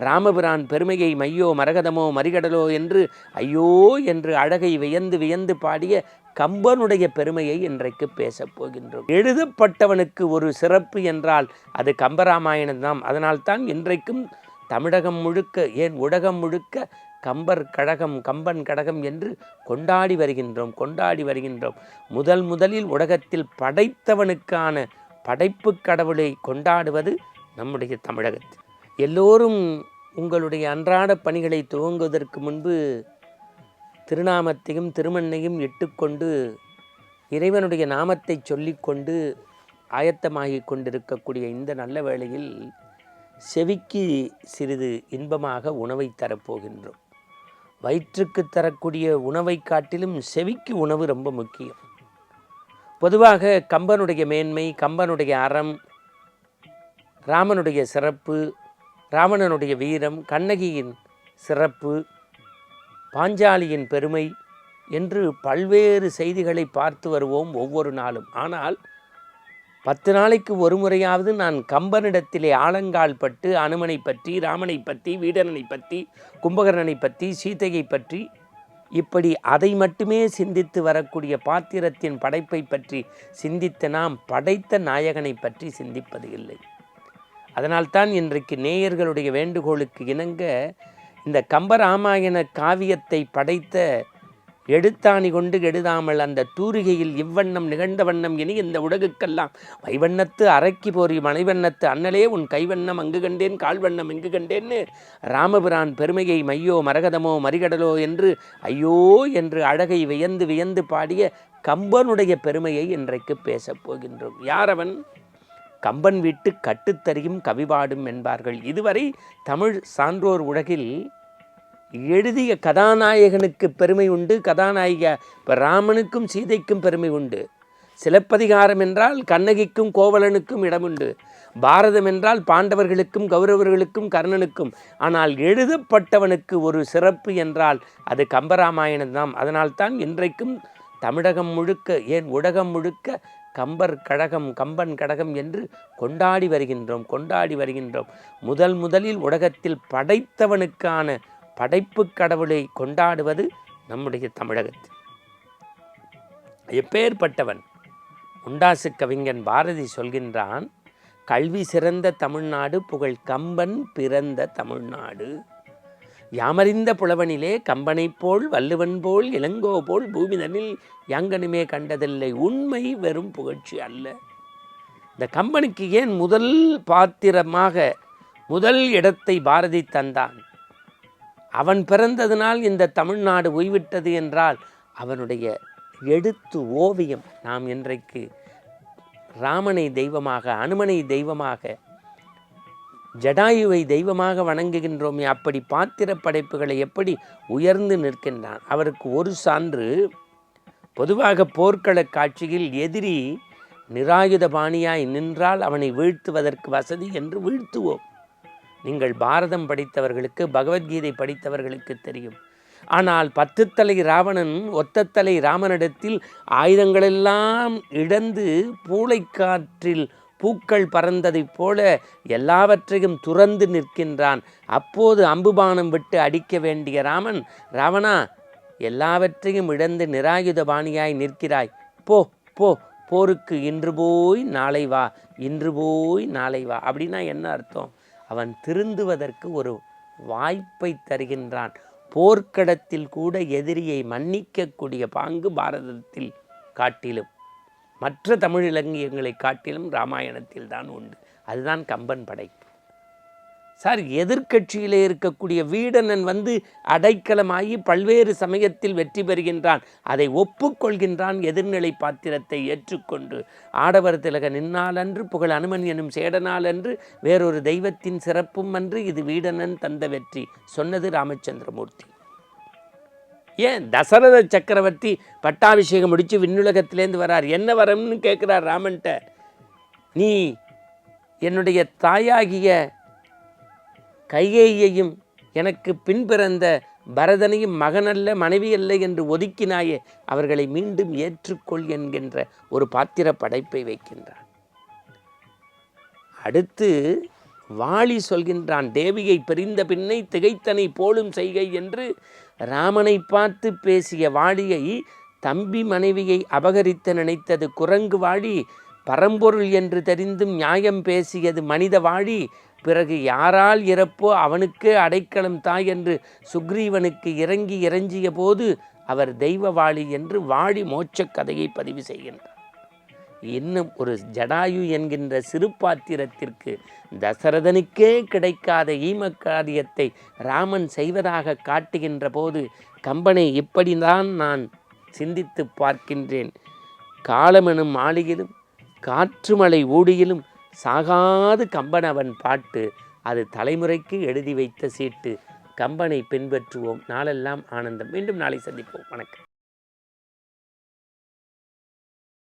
ராமபிரான் பெருமையை மையோ மரகதமோ மறிகடலோ என்று ஐயோ என்று அழகை வியந்து வியந்து பாடிய கம்பனுடைய பெருமையை இன்றைக்கு பேசப் போகின்றோம். எழுதப்பட்டவனுக்கு ஒரு சிறப்பு என்றால் அது கம்பராமாயணம் தான் அதனால்தான் இன்றைக்கும் தமிழகம் முழுக்க ஏன் உலகம் முழுக்க கம்பர் கழகம் கம்பன் கழகம் என்று கொண்டாடி வருகின்றோம் கொண்டாடி வருகின்றோம். முதல் முதலில் உலகத்தில் படைத்தவனுக்கான படைப்பு கடவுளை கொண்டாடுவது நம்முடைய தமிழகத்தில். எல்லோரும் உங்களுடைய அன்றாட பணிகளை துவங்குவதற்கு முன்பு திருநாமத்தையும் திருமண்ணையும் இட்டுக்கொண்டு இறைவனுடைய நாமத்தை சொல்லிக்கொண்டு ஆயத்தமாகிக் கொண்டிருக்கக்கூடிய இந்த நல்ல வேளையில் செவிக்கு சிறிது இன்பமாக உணவை தரப்போகின்றோம். வயிற்றுக்கு தரக்கூடிய உணவை காட்டிலும் செவிக்கு உணவு ரொம்ப முக்கியம். பொதுவாக கம்பனுடைய மேன்மை கம்பனுடைய அறம் ராமனுடைய சிறப்பு ராவணனுடைய வீரம் கண்ணகியின் சிறப்பு பாஞ்சாலியின் பெருமை என்று பல்வேறு செய்திகளை பார்த்து வருவோம் ஒவ்வொரு நாளும். ஆனால் பத்து நாளைக்கு ஒரு முறையாவது நான் கம்பனிடத்திலே ஆலங்கால் பட்டு அனுமனை பற்றி ராமனை பற்றி வீடனனை பற்றி கும்பகர்ணனை பற்றி சீதையை பற்றி இப்படி அதை மட்டுமே சிந்தித்து வரக்கூடிய பாத்திரத்தின் படைப்பை பற்றி சிந்தித்த நாம் படைத்த நாயகனை பற்றி சிந்திப்பது இல்லை. அதனால்தான் இன்றைக்கு நேயர்களுடைய வேண்டுகோளுக்கு இணங்க இந்த கம்பராமாயண காவியத்தை படைத்த எடுத்தாணி கொண்டு எழுதாமல் அந்த தூரிகையில் இவ்வண்ணம் நிகழ்ந்த வண்ணம் இனி இந்த உலகுக்கெல்லாம் வைவண்ணத்து அரைக்கி போரி மனைவண்ணத்து அண்ணலே உன் கைவண்ணம் அங்கு கண்டேன் கால்வண்ணம் இங்கு கண்டேன்னு ராமபிரான் பெருமையை மையோ மரகதமோ மறிகடலோ என்று ஐயோ என்று அழகை வியந்து வியந்து பாடிய கம்பனுடைய பெருமையை இன்றைக்கு பேசப் போகின்றோம். யாரவன் கம்பன் வீட்டு கட்டுத்தறியும் கவிபாடும் என்பார்கள். இதுவரை தமிழ் சான்றோர் உலகில் எழுதிய கதாநாயகனுக்கு பெருமை உண்டு கதாநாயக இப்போ ராமனுக்கும் சீதைக்கும் பெருமை உண்டு. சிலப்பதிகாரம் என்றால் கண்ணகிக்கும் கோவலனுக்கும் இடமுண்டு பாரதம் என்றால் பாண்டவர்களுக்கும் கௌரவர்களுக்கும் கர்ணனுக்கும். ஆனால் எழுதப்பட்டவனுக்கு ஒரு சிறப்பு என்றால் அது கம்பராமாயணம் தான் அதனால்தான் இன்றைக்கும் தமிழகம் முழுக்க ஏன் உலகம் முழுக்க கம்பர் கழகம் கம்பன் கழகம் என்று கொண்டாடி வருகின்றோம் கொண்டாடி வருகின்றோம். முதல் முதலில் உலகத்தில் படைத்தவனுக்கான படைப்பு கடவுளை கொண்டாடுவது நம்முடைய தமிழகத்தில். எப்பேற்பட்டவன்? உண்டாசு கவிஞன் பாரதி சொல்கின்றான் கல்வி சிறந்த தமிழ்நாடு புகழ் கம்பன் பிறந்த தமிழ்நாடு. யாமறிந்த புலவனிலே கம்பனைப் போல் வள்ளுவன் போல் இளங்கோ போல் பூமிதனில் யாங்கனுமே கண்டதில்லை. உண்மை வெறும் புகழ்ச்சி அல்ல. இந்த கம்பனுக்கு ஏன் முதல் பாத்திரமாக முதல் இடத்தை பாரதி தந்தான்? அவன் பிறந்ததினால் இந்த தமிழ்நாடு ஓய்விட்டது என்றால் அவனுடைய எழுத்து ஓவியம் நாம் இன்றைக்கு ராமனை தெய்வமாக அனுமனை தெய்வமாக ஜடாயுவை தெய்வமாக வணங்குகின்றோமே அப்படி பாத்திர படைப்புகளை எப்படி உயர்ந்து நிற்கின்றான்? அவருக்கு ஒரு சான்று பொதுவாக போர்க்கள காட்சியில் எதிரி நிராயுத பாணியாய் நின்றால் அவனை வீழ்த்துவதற்கு வசதி என்று வீழ்த்துவோம். நீங்கள் பாரதம் படித்தவர்களுக்கு பகவத்கீதை படித்தவர்களுக்கு தெரியும். ஆனால் பத்து தலை ராவணன் ஒத்த தலை ராமனிடத்தில் ஆயுதங்களெல்லாம் இழந்து பூளைக்காற்றில் பூக்கள் பறந்ததைப் போல எல்லாவற்றையும் துறந்து நிற்கின்றான். அப்போது அம்புபானம் விட்டு அடிக்க வேண்டிய ராமன் ராவணா எல்லாவற்றையும் இழந்து நிராயுத பாணியாய் நிற்கிறாய். போ போ போருக்கு இன்று போய் நாளை வா இன்று போய் நாளை வா அப்படின்னா என்ன அர்த்தம்? அவன் திருந்துவதற்கு ஒரு வாய்ப்பை தருகின்றான். போர்க்களத்தில் கூட எதிரியை மன்னிக்கக்கூடிய பாங்கு பாரதத்தில் காட்டிலும். மற்ற தமிழ் இலக்கியங்களை காட்டிலும் ராமாயணத்தில் தான் உண்டு. அதுதான் கம்பன் படைப்பு. சார் எதிர்கட்சியிலே இருக்கக்கூடிய வீடனன் வந்து அடைக்கலமாகி பல்வேறு சமயத்தில் வெற்றி பெறுகின்றான். அதை ஒப்புக்கொள்கின்றான் எதிர்நிலை பாத்திரத்தை ஏற்றுக்கொண்டு. ஆடவர் திலக நின்னாலன்று புகழ் அனுமன் எனும் சேடனாலன்று வேறொரு தெய்வத்தின் சிறப்பும் அன்று இது வீடனன் தந்த வெற்றி சொன்னது ராமச்சந்திரமூர்த்தி. ஏன் தசரத சக்கரவர்த்தி பட்டாபிஷேகம் முடித்து விண்ணுலகத்திலேருந்து வரார்? என்ன வரம்னு கேட்குறார் ராமன்ட்ட. நீ என்னுடைய தாயாகிய கையேயையும் எனக்கு பின்பிறந்த பரதனையும் மகனல்ல மனைவி அல்ல என்று ஒதுக்கினாயே அவர்களை மீண்டும் ஏற்றுக்கொள் என்கின்ற ஒரு பாத்திர படைப்பை வைக்கின்றார் அடுத்து வாளி சொல்கின்றான் தேவியை பிரிந்த பின்னை திகைத்தனை போலும் செய்கை என்று ராமனை பார்த்து பேசிய வாழியை தம்பி மனைவியை அபகரித்து நினைத்தது குரங்கு வாழி. பரம்பொருள் என்று தெரிந்தும் நியாயம் பேசியது மனித வாழி. பிறகு யாரால் இறப்போ அவனுக்கே அடைக்கலம் தாய் என்று சுக்ரீவனுக்கு இறங்கி இறஞ்சிய போது அவர் தெய்வ வாழி என்று வாழி மோட்சக் கதையை பதிவு செய்கின்றார். இன்னும் ஒரு ஜடாயு என்கின்ற சிறு பாத்திரத்திற்கு தசரதனுக்கே கிடைக்காத ஈமக்காரியத்தை ராமன் செய்வதாக காட்டுகின்ற போது கம்பனை இப்படிதான் நான் சிந்தித்து பார்க்கின்றேன். காலமெனும் மாளிகையிலும் காற்றுமலை ஊடியிலும் சாகாது கம்பன் அவன் பாட்டு. அது தலைமுறைக்கு எழுதி வைத்த சீட்டு. கம்பனை பின்பற்றுவோம். நாளெல்லாம் ஆனந்தம். மீண்டும் நாளை சந்திப்போம். வணக்கம்.